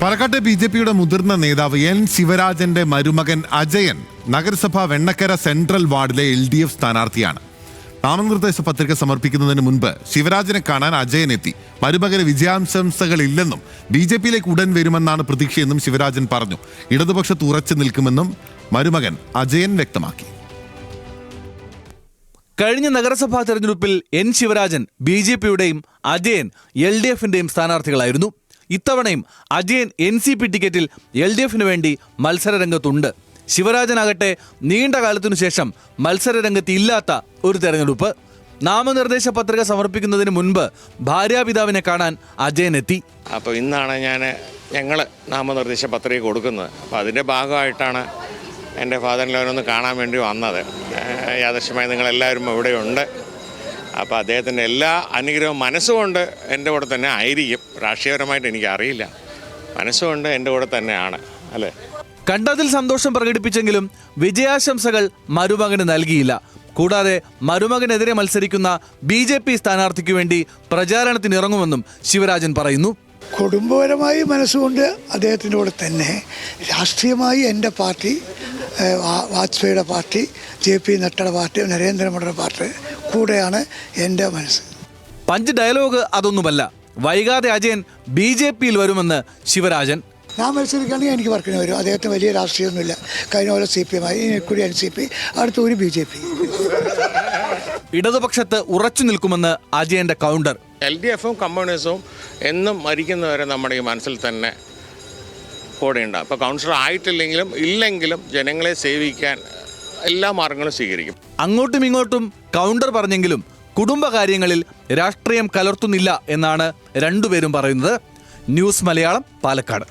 പാലക്കാട്ടെ B J പിയുടെ മുതിർന്ന നേതാവ് എൻ ശിവരാജന്റെ മരുമകൻ അജയൻ നഗരസഭ വെണ്ണക്കര സെൻട്രൽ വാർഡിലെ എൽ ഡി എഫ് സ്ഥാനാർത്ഥിയാണ്. നാമനിർദ്ദേശ പത്രിക സമർപ്പിക്കുന്നതിന് മുൻപ് ശിവരാജനെ കാണാൻ അജയൻ എത്തി. മരുമകന് വിജയാംശംസകളില്ലെന്നും ബി ജെ പിയിലേക്ക് ഉടൻ വരുമെന്നാണ് പ്രതീക്ഷയെന്നും ശിവരാജൻ പറഞ്ഞു. ഇടതുപക്ഷത്ത് ഉറച്ചു നിൽക്കുമെന്നും മരുമകൻ അജയൻ വ്യക്തമാക്കി. കഴിഞ്ഞ നഗരസഭാ തെരഞ്ഞെടുപ്പിൽ എൻ ശിവരാജൻ ബി ജെ പിയുടെയും അജയൻ എൽ ഡി എഫിന്റെയും സ്ഥാനാർത്ഥികളായിരുന്നു. ഇത്തവണയും അജയൻ എൻ സി പി ടിക്കറ്റിൽ എൽ ഡി എഫിന് വേണ്ടി മത്സരരംഗത്തുണ്ട്. ശിവരാജനാകട്ടെ നീണ്ട കാലത്തിനു ശേഷം മത്സരരംഗത്ത് ഇല്ലാത്ത ഒരു തെരഞ്ഞെടുപ്പ്. നാമനിർദ്ദേശ പത്രിക സമർപ്പിക്കുന്നതിന് മുൻപ് ഭാര്യാപിതാവിനെ കാണാൻ അജയൻ എത്തി അപ്പോൾ ഇന്നാണ് ഞാൻ ഞങ്ങൾ നാമനിർദ്ദേശ പത്രിക കൊടുക്കുന്നത്. അപ്പോൾ അതിന്റെ ഭാഗമായിട്ടാണ് എന്റെ ഫാദറിനെ ഒന്ന് കാണാൻ വേണ്ടി വന്നത്. യാദൃശ്യമായി നിങ്ങളെല്ലാവരും ഇവിടെയുണ്ട്. അപ്പോൾ അദ്ദേഹത്തിന്റെ എല്ലാ അനുഗ്രഹവും മനസ്സുകൊണ്ട് എന്റെ കൂടെ തന്നെ ആയിരിക്കും. രാഷ്ട്രീയപരമായിട്ട് എനിക്ക് അറിയില്ല. മനസ്സുകൊണ്ട് എന്റെ കൂടെ തന്നെയാണ് അല്ലേ? കണ്ടതിൽ സന്തോഷം പ്രകടിപ്പിച്ചെങ്കിലും വിജയാശംസകൾ മരുമകന് നൽകിയില്ല. കൂടാതെ മരുമകനെതിരെ മത്സരിക്കുന്ന ബി ജെ പി സ്ഥാനാർത്ഥിക്കു വേണ്ടി പ്രചാരണത്തിനിറങ്ങുമെന്നും ശിവരാജൻ പറയുന്നു. കുടുംബപരമായി മനസ്സുകൊണ്ട് അദ്ദേഹത്തിന്റെ കൂടെ തന്നെ രാഷ്ട്രീയമായി എന്റെ പാർട്ടി വാജ്പേയിയുടെ പാർട്ടി ജെ പി നട്ടയുടെ പാർട്ടി നരേന്ദ്രമോദിയുടെ പാർട്ടി കൂടെയാണ് എന്റെ മനസ്സ്. പഞ്ച് ഡയലോഗ് അതൊന്നുമല്ല. വൈകാതെ അജയൻ ബി ജെ പിയിൽ വരുമെന്ന് ശിവരാജൻ. ഞാൻ മത്സരിക്കുകയാണെങ്കിൽ എനിക്ക് വർക്കിന് വരും. അദ്ദേഹത്തിന് വലിയ രാഷ്ട്രീയമൊന്നുമില്ല. കഴിഞ്ഞ പോലെ സി പി എം ആയി. കൂടി എൻ സി പി. അടുത്ത ഒരു ബി ജെ പി. ഇടതുപക്ഷത്ത് ഉറച്ചു നിൽക്കുമെന്ന് അജയന്റെ കൗണ്ടർ. എൽ ഡി എഫും കമ്മ്യൂണിസവും എന്നും മരിക്കുന്നവരെ നമ്മുടെ ഈ മനസ്സിൽ തന്നെ കൂടെയുണ്ടാകും അപ്പോൾ കൗൺസിലർ ആയിട്ടില്ലെങ്കിലും ഇല്ലെങ്കിലും ജനങ്ങളെ സേവിക്കാൻ എല്ലാ മാർഗങ്ങളും സ്വീകരിക്കും. അങ്ങോട്ടും ഇങ്ങോട്ടും കൗണ്ടർ പറഞ്ഞെങ്കിലും കുടുംബകാര്യങ്ങളിൽ രാഷ്ട്രീയം കലർത്തുന്നില്ല എന്നാണ് രണ്ടുപേരും പറയുന്നത്. ന്യൂസ് മലയാളം പാലക്കാട്.